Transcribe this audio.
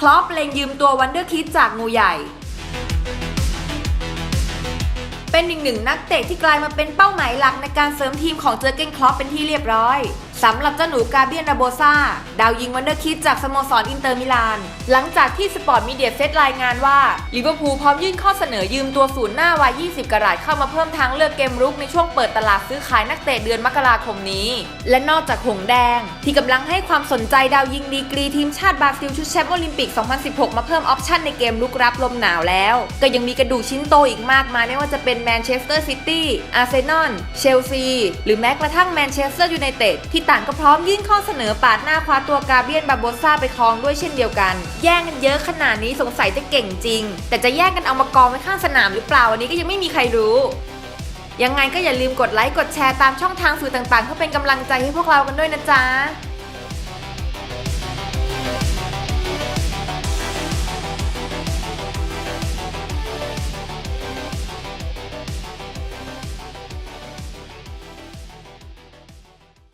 คลอปเล็งยืมตัววันเดอร์คิดจากงูใหญ่ เป็นอีกหนึ่งนักเตะที่กลายมาเป็นเป้าหมายหลักในการเสริมทีมของเจอร์เกนคลอปเป็นที่เรียบร้อย สำหรับเจ้าหนูกาเบียนราโบซาดาวยิงวันเดอร์คิดจากสโมสรอินเตอร์มิลาน หลังจากที่สปอร์ตมีเดียเซตรายงานว่าลิเวอร์พูลพร้อมยื่นข้อเสนอยืมตัวศูนย์หน้าวัย 20 กรัตเข้ามาเพิ่มทางเลือกเกมรุกในช่วงเปิดตลาดซื้อขายนักเตะเดือนมกราคมนี้ และนอกจากหงแดง ที่กำลังให้ความสนใจดาวยิงดีกรีทีมชาติบราซิลชุดแชมป์โอลิมปิก 2016 มาเพิ่มออปชั่นในเกมลุกรับลมหนาวแล้ว ก็ยังมีกระดูกชิ้นโตอีกมากมายไม่ว่าจะเป็นแมนเชสเตอร์ซิตี้อาร์เซนอลเชลซีหรือแม้กระทั่งแมนเชสเตอร์ยูไนเต็ดที่ต่างก็พร้อมยื่นข้อเสนอปาดหน้าคว้าตัวกาเบียนบาโบซ่าไปครองด้วยเช่นเดียวกัน แย่งกันเยอะขนาดนี้สงสัยจะเก่งจริง แต่จะแย่งกันเอามากองไว้ข้างสนามหรือเปล่าอันนี้ก็ยังไม่มีใครรู้ยังไงก็อย่าลืมกดไลค์กดแชร์ตามช่องทางสื่อต่างๆเพื่อเป็นกำลังใจให้พวกเรากันด้วยนะจ๊ะ